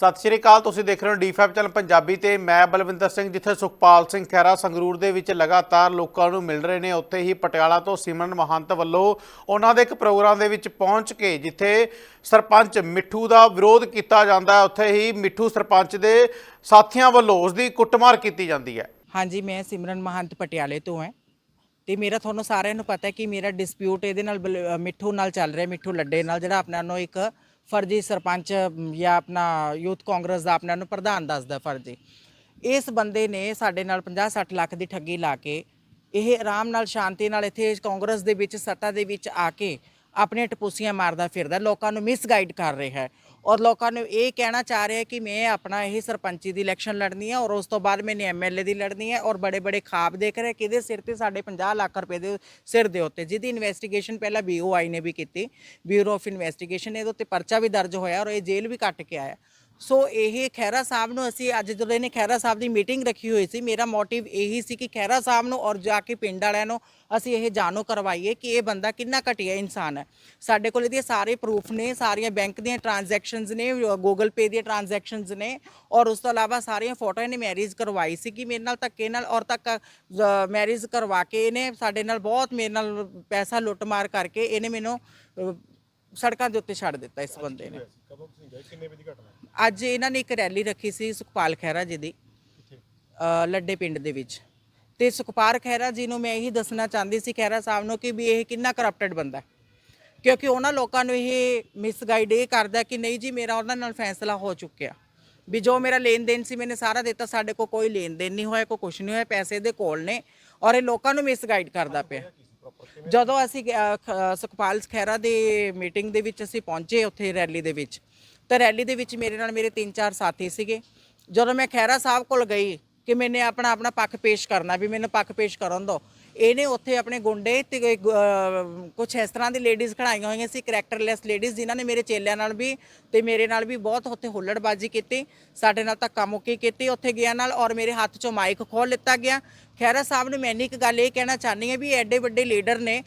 ਸਤਿ ਸ਼੍ਰੀ ਅਕਾਲ, ਤੁਸੀਂ ਦੇਖ ਰਹੇ ਹੋ ਡੀ5 ਚੈਨਲ ਪੰਜਾਬੀ ਤੇ ਮੈਂ ਬਲਵਿੰਦਰ ਸਿੰਘ, ਜਿੱਥੇ ਸੁਖਪਾਲ ਸਿੰਘ ਖਹਿਰਾ ਸੰਗਰੂਰ ਦੇ ਵਿੱਚ ਲਗਾਤਾਰ ਲੋਕਾਂ ਨੂੰ ਮਿਲ ਰਹੇ ਨੇ, ਉੱਥੇ ਹੀ ਪਟਿਆਲਾ ਤੋਂ ਸਿਮਰਨ ਮਹੰਤ ਵੱਲੋਂ ਉਹਨਾਂ ਦੇ ਇੱਕ ਪ੍ਰੋਗਰਾਮ ਦੇ ਵਿੱਚ ਪਹੁੰਚ ਕੇ, ਜਿੱਥੇ ਸਰਪੰਚ ਮਿੱਠੂ ਦਾ ਵਿਰੋਧ ਕੀਤਾ ਜਾਂਦਾ ਹੈ, ਉੱਥੇ ਹੀ ਮਿੱਠੂ ਸਰਪੰਚ ਦੇ ਸਾਥੀਆਂ ਵੱਲੋਂ ਉਸ ਦੀ ਕੁੱਟਮਾਰ ਕੀਤੀ ਜਾਂਦੀ ਹੈ। ਹਾਂਜੀ, ਮੈਂ ਸਿਮਰਨ ਮਹੰਤ ਪਟਿਆਲੇ ਤੋਂ ਹਾਂ ਤੇ ਮੇਰਾ ਤੁਹਾਨੂੰ ਸਾਰਿਆਂ ਨੂੰ ਪਤਾ ਹੈ ਕਿ ਮੇਰਾ ਡਿਸਪਿਊਟ ਇਹਦੇ ਨਾਲ ਬਲ- ਮਿੱਠੂ ਨਾਲ ਚੱਲ ਰਿਹਾ, ਮਿੱਠੂ ਲੱਡੇ ਨਾਲ, ਜਿਹੜਾ ਆਪਣਾ ਨੂੰ ਇੱਕ ਫਰਜ਼ੀ ਸਰਪੰਚ ਜਾਂ ਆਪਣਾ ਯੂਥ ਕਾਂਗਰਸ ਦਾ ਆਪਣਾ ਨੂੰ ਪ੍ਰਧਾਨ ਦੱਸਦਾ ਫਰਜ਼ੀ। ਇਸ ਬੰਦੇ ਨੇ ਸਾਡੇ ਨਾਲ 50-60 ਲੱਖ ਦੀ ਠੱਗੀ ਲਾ ਕੇ, ਇਹ ਆਰਾਮ ਨਾਲ, ਸ਼ਾਂਤੀ ਨਾਲ ਇੱਥੇ ਕਾਂਗਰਸ ਦੇ ਵਿੱਚ, ਸੱਤਾ ਦੇ ਵਿੱਚ ਆ ਕੇ ਆਪਣੀਆਂ ਟਪੂਸੀਆਂ ਮਾਰਦਾ ਫਿਰਦਾ, ਲੋਕਾਂ ਨੂੰ ਮਿਸਗਾਈਡ ਕਰ ਰਿਹਾ ਹੈ। ਔਰ ਲੋਕਾਂ ਨੂੰ ਇਹ ਕਹਿਣਾ ਚਾਹ ਰਿਹਾ ਕਿ ਮੈਂ ਆਪਣਾ ਇਹ ਸਰਪੰਚੀ ਦੀ ਇਲੈਕਸ਼ਨ ਲੜਨੀ ਹੈ ਔਰ ਉਸ ਤੋਂ ਬਾਅਦ ਮੈਨੇ ਐਮਐਲਏ ਦੀ ਲੜਨੀ ਹੈ ਔਰ ਬੜੇ ਬੜੇ ਖਾਬ ਦੇਖ ਰਿਹਾ ਕਿਹਦੇ ਸਿਰ ਤੇ ਸਾਡੇ 50 ਲੱਖ ਰੁਪਏ ਦੇ ਸਿਰ ਦੇ ਉੱਤੇ, ਜਿਹਦੀ ਇਨਵੈਸਟੀਗੇਸ਼ਨ ਪਹਿਲਾਂ ਬੀਓਆਈ ਨੇ ਵੀ ਕੀਤੀ ਬਿਊਰੋ ਆਫ ਇਨਵੈਸਟੀਗੇਸ਼ਨ ਇਹਦੇ ਉੱਤੇ ਪਰਚਾ ਵੀ ਦਰਜ ਹੋਇਆ ਔਰ ਇਹ ਜੇਲ੍ਹ ਵੀ ਕੱਟ ਕੇ ਆਇਆ। ਸੋ ਇਹ ਖਹਿਰਾ ਸਾਹਿਬ ਨੂੰ ਅਸੀਂ ਅੱਜ ਜਦੋਂ ਇਹਨੇ ਖਹਿਰਾ ਸਾਹਿਬ ਦੀ ਮੀਟਿੰਗ ਰੱਖੀ ਹੋਈ ਸੀ, ਮੇਰਾ ਮੋਟਿਵ ਇਹੀ ਸੀ ਕਿ ਖਹਿਰਾ ਸਾਹਿਬ ਨੂੰ ਔਰ ਜਾ ਕੇ ਪਿੰਡ ਵਾਲਿਆਂ ਨੂੰ ਅਸੀਂ ਇਹ ਜਾਣੂ ਕਰਵਾਈਏ ਕਿ ਇਹ ਬੰਦਾ ਕਿੰਨਾ ਘਟੀਆ ਇਨਸਾਨ ਹੈ। ਸਾਡੇ ਕੋਲ ਇਹਦੇ ਸਾਰੇ ਪ੍ਰੂਫ ਨੇ, ਸਾਰੀਆਂ ਬੈਂਕ ਦੀਆਂ ਟ੍ਰਾਂਜੈਕਸ਼ਨਸ ਨੇ, ਗੂਗਲ ਪੇ ਦੀਆਂ ਟ੍ਰਾਂਜੈਕਸ਼ਨਸ ਨੇ ਔਰ ਉਸ ਤੋਂ ਇਲਾਵਾ ਸਾਰੀਆਂ ਫੋਟੋਆਂ ਇਹਨੇ ਮੈਰਿਜ ਕਰਵਾਈ ਸੀ ਕਿ ਮੇਰੇ ਨਾਲ ਧੱਕੇ ਨਾਲ ਔਰ ਤੱਕ ਮੈਰਿਜ ਕਰਵਾ ਕੇ ਇਹਨੇ ਸਾਡੇ ਨਾਲ ਬਹੁਤ ਮੇਰੇ ਨਾਲ ਪੈਸਾ ਲੁੱਟਮਾਰ ਕਰਕੇ ਇਹਨੇ ਮੈਨੂੰ ਸੜਕਾਂ ਦੇ ਉੱਤੇ ਛੱਡ ਦਿੱਤਾ ਇਸ ਬੰਦੇ ਨੇ। ਅੱਜ ਇਹਨਾਂ ਨੇ ਇੱਕ ਰੈਲੀ ਰੱਖੀ ਸੀ ਸੁਖਪਾਲ ਖਹਿਰਾ ਜੀ ਦੀ ਅ, ਲੱਡੇ ਪਿੰਡ ਦੇ ਵਿੱਚ। ਤੇ ਸੁਖਪਾਲ ਖਹਿਰਾ ਜੀ ਨੂੰ ਮੈਂ ਇਹੀ ਦੱਸਣਾ ਚਾਹੁੰਦੀ ਸੀ ਖਹਿਰਾ ਸਾਹਿਬ ਨੂੰ ਕਿ ਵੀ ਇਹ ਕਿੰਨਾ ਕਰਪਟਡ ਬੰਦਾ ਹੈ। ਕਿਉਂਕਿ ਉਹਨਾਂ ਲੋਕਾਂ ਨੂੰ ਇਹ ਮਿਸਗਾਈਡ ਇਹ ਕਰਦਾ ਕਿ ਨਹੀਂ ਜੀ ਮੇਰਾ ਉਹਨਾਂ ਨਾਲ ਫੈਸਲਾ ਹੋ ਚੁੱਕਿਆ। ਵੀ ਜੋ ਮੇਰਾ ਲੈਣ ਦੇਣ ਸੀ ਮੈਨੇ ਸਾਰਾ ਦਿੱਤਾ ਸਾਡੇ ਕੋਲ ਕੋਈ ਲੈਣ ਦੇਣ ਨਹੀਂ ਹੋਇਆ ਕੋਈ ਕੁਝ ਨਹੀਂ ਹੋਇਆ ਪੈਸੇ ਦੇ ਕੋਲ ਨੇ ਔਰ ਇਹ ਲੋਕਾਂ ਨੂੰ ਮਿਸਗਾਈਡ ਕਰਦਾ ਪਿਆ। ਜਦੋਂ ਅਸੀਂ ਸੁਖਪਾਲ ਖਹਿਰਾ ਦੇ ਮੀਟਿੰਗ ਦੇ ਵਿੱਚ ਅਸੀਂ ਪਹੁੰਚੇ ਉੱਥੇ ਰੈਲੀ ਦੇ ਵਿੱਚ, ਤਾਂ ਰੈਲੀ ਦੇ ਵਿੱਚ ਮੇਰੇ ਨਾਲ ਮੇਰੇ ਤਿੰਨ ਚਾਰ ਸਾਥੀ ਸੀਗੇ। ਜਦੋਂ ਮੈਂ ਖਹਿਰਾ ਸਾਹਿਬ ਕੋਲ ਗਈ ਕਿ ਮੈਨੇ ਆਪਣਾ ਆਪਣਾ ਪੱਖ ਪੇਸ਼ ਕਰਨਾ, ਵੀ ਮੈਨੂੰ ਪੱਖ ਪੇਸ਼ ਕਰਨ ਦੋ, ਇਹਨੇ ਉੱਥੇ ਆਪਣੇ ਗੁੰਡੇ ਤੇ ਕੁਝ ਇਸ ਤਰ੍ਹਾਂ ਦੀ ਲੇਡੀਜ਼ ਖੜਾਈਆਂ ਹੋਈਆਂ ਸੀ, ਕਰੈਕਟਰਲੈਸ ਲੇਡੀਜ਼ ਜਿਨ੍ਹਾਂ ਨੇ ਮੇਰੇ ਚੇਲਿਆਂ ਨਾਲ ਵੀ ਤੇ ਮੇਰੇ ਨਾਲ ਵੀ ਬਹੁਤ ਉੱਥੇ ਹੁੱਲੜਬਾਜ਼ੀ ਕੀਤੀ, ਸਾਡੇ ਨਾਲ ਧੱਕਾ ਮੁੱਕੀ ਕੀਤੀ, ਉੱਥੇ ਗਿਆ ਨਾਲ ਔਰ ਮੇਰੇ ਹੱਥ 'ਚੋਂ ਮਾਈਕ ਖੋਲ ਲਿੱਤਾ ਗਿਆ ਖੈਰਾ ਸਾਹਿਬ ਨੂੰ ਮੈਂ ਇੱਕ ਗੱਲ ਇਹ ਕਹਿਣਾ ਚਾਹਨੀ ਹਾਂ ਵੀ ਐਡੇ ਵੱਡੇ ਲੀਡਰ ਨੇ,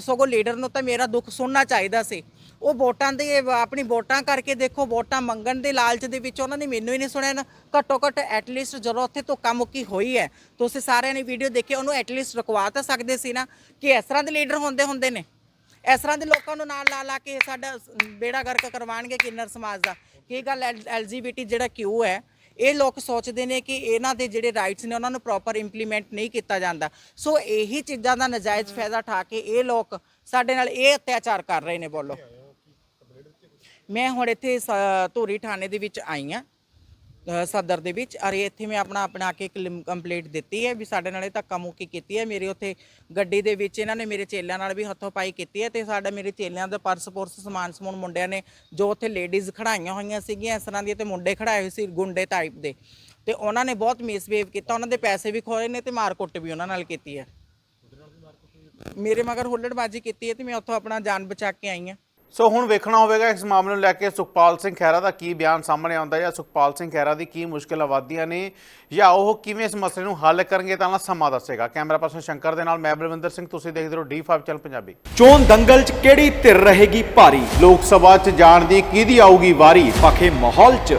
ਸਗੋਂ ਲੀਡਰ ਨੂੰ ਤਾਂ ਮੇਰਾ ਦੁੱਖ ਸੁਣਨਾ ਚਾਹੀਦਾ ਸੀ। ਉਹ ਵੋਟਾਂ ਦੇ, ਆਪਣੀ ਵੋਟਾਂ ਕਰਕੇ ਦੇਖੋ, ਵੋਟਾਂ ਮੰਗਣ ਦੇ ਲਾਲਚ ਦੇ ਵਿੱਚ ਉਹਨਾਂ ਨੇ ਮੈਨੂੰ ਹੀ ਨਹੀਂ ਸੁਣਿਆ ਨਾ। ਘੱਟੋ ਘੱਟ ਐਟਲੀਸਟ ਜਦੋਂ ਉੱਥੇ ਧੋਖਾ ਮੁੱਕੀ ਹੋਈ ਹੈ, ਤੁਸੀਂ ਸਾਰਿਆਂ ਨੇ ਵੀਡੀਓ ਦੇਖੀ ਉਹਨੂੰ ਐਟਲੀਸਟ ਰੁਕਵਾ ਤਾਂ ਸਕਦੇ ਸੀ ਨਾ ਕਿ ਇਸ ਤਰ੍ਹਾਂ ਦੇ ਲੀਡਰ ਹੁੰਦੇ ਹੁੰਦੇ ਨੇ। ਇਸ ਤਰ੍ਹਾਂ ਦੇ ਲੋਕਾਂ ਨੂੰ ਨਾਲ ਲਾ ਲਾ ਕੇ ਸਾਡਾ ਬੇੜਾ ਗਰਕ ਕਰਵਾਣਗੇ ਕਿੰਨਰ ਸਮਾਜ ਦਾ। ਕੀ ਗੱਲ ਐਲਜੀਬੀਟੀ ਜਿਹੜਾ ਕਿਊ ਹੈ ਇਹ ਲੋਕ ਸੋਚਦੇ ਨੇ ਕਿ ਇਹਨਾਂ ਦੇ ਜਿਹੜੇ ਰਾਈਟਸ ਨੇ ਉਹਨਾਂ ਨੂੰ ਪ੍ਰੋਪਰ ਇੰਪਲੀਮੈਂਟ ਨਹੀਂ ਕੀਤਾ ਜਾਂਦਾ। ਸੋ ਇਹੀ ਚੀਜ਼ਾਂ ਦਾ ਨਜਾਇਜ਼ ਫਾਇਦਾ ਠਾ ਕੇ ਇਹ ਲੋਕ ਸਾਡੇ ਨਾਲ ਇਹ ਅਤਿਆਚਾਰ ਕਰ ਰਹੇ ਨੇ ਬੋਲੋ। ਮੈਂ ਹੁਣ ਇੱਥੇ ਧੂਰੀ ਥਾਣੇ ਦੇ ਵਿੱਚ ਆਈ ਆ ਸਦਰ ਦੇ ਵਿੱਚ। ਅਰੇ, ਇੱਥੇ ਮੈਂ ਆਪਣਾ ਆਪਣਾ ਕੇ ਕੰਪਲੀਟ ਦਿੱਤੀ ਹੈ ਵੀ ਸਾਡੇ ਨਾਲ ਇਹ ਧੱਕਾ ਮੁੱਕੀ ਕੀਤੀ ਹੈ। ਮੇਰੇ ਉੱਥੇ ਗੱਡੀ ਦੇ ਵਿੱਚ ਇਹਨਾਂ ਨੇ ਮੇਰੇ ਚੇਲਿਆਂ ਨਾਲ ਵੀ ਹੱਥੋਂ ਪਾਈ ਕੀਤੀ ਹੈ ਤੇ ਸਾਡਾ ਮੇਰੇ ਚੇਲਿਆਂ ਦਾ ਪਰਸ ਪੁਰਸ, ਸਮਾਨ ਸਮੂਨ ਮੁੰਡਿਆਂ ਨੇ ਜੋ ਉੱਥੇ ਲੇਡੀਜ਼ ਖੜਾਈਆਂ ਹੋਈਆਂ ਸੀਗੀਆਂ, ਇਸ ਤਰ੍ਹਾਂ ਦੀਆਂ ਤੇ ਮੁੰਡੇ ਖੜਾਏ ਹੋਏ ਸੀ ਗੁੰਡੇ ਟਾਈਪ ਦੇ। ਤੇ ਉਹਨਾਂ ਨੇ ਬਹੁਤ ਮਿਸਬੀਹੇਵ ਕੀਤਾ। ਉਹਨਾਂ ਦੇ ਪੈਸੇ ਵੀ ਖੋਏ ਨੇ ਤੇ ਮਾਰ ਕੁੱਟ ਵੀ ਉਹਨਾਂ ਨਾਲ ਕੀਤੀ ਹੈ। ਮੇਰੇ ਮਗਰ ਹੁੱਲੜਬਾਜ਼ੀ ਕੀਤੀ ਹੈ ਤੇ ਮੈਂ ਉੱਥੋਂ ਆਪਣਾ ਜਾਨ ਬਚਾ ਕੇ ਆਈ ਹਾਂ। ਸੋ ਹੁਣ ਵੇਖਣਾ ਹੋਵੇਗਾ ਇਸ ਮਾਮਲੇ ਨੂੰ ਲੈ ਕੇ ਸੁਖਪਾਲ ਸਿੰਘ ਖਹਿਰਾ ਦਾ ਕੀ ਬਿਆਨ ਸਾਹਮਣੇ ਆਉਂਦਾ ਹੈ ਜਾਂ ਸੁਖਪਾਲ ਸਿੰਘ ਖਹਿਰਾ ਦੀ ਕੀ ਮੁਸ਼ਕਲ ਆਵਾਦੀਆਂ ਨੇ ਜਾਂ ਉਹ ਕਿਵੇਂ ਇਸ ਮਸਲੇ ਨੂੰ ਹੱਲ ਕਰਨਗੇ ਤਾਂ ਸਮਾਂ ਦੱਸੇਗਾ। ਕੈਮਰਾ ਪਰਸਨ ਸ਼ੰਕਰ ਦੇ ਨਾਲ ਮੈਂ ਬਲਵਿੰਦਰ ਸਿੰਘ ਤੁਸੀਂ ਦੇਖਦੇ ਰਹੋ ਡੀ5 ਚੈਨਲ ਪੰਜਾਬੀ। ਚੋਣ ਦੰਗਲ 'ਚ ਕਿਹੜੀ ਧਿਰ ਰਹੇਗੀ ਭਾਰੀ? ਲੋਕ ਸਭਾ 'ਚ ਜਾਣ ਦੀ ਕਿਹਦੀ ਆਊਗੀ ਵਾਰੀ? ਪਖੇ ਮਾਹੌਲ 'ਚ।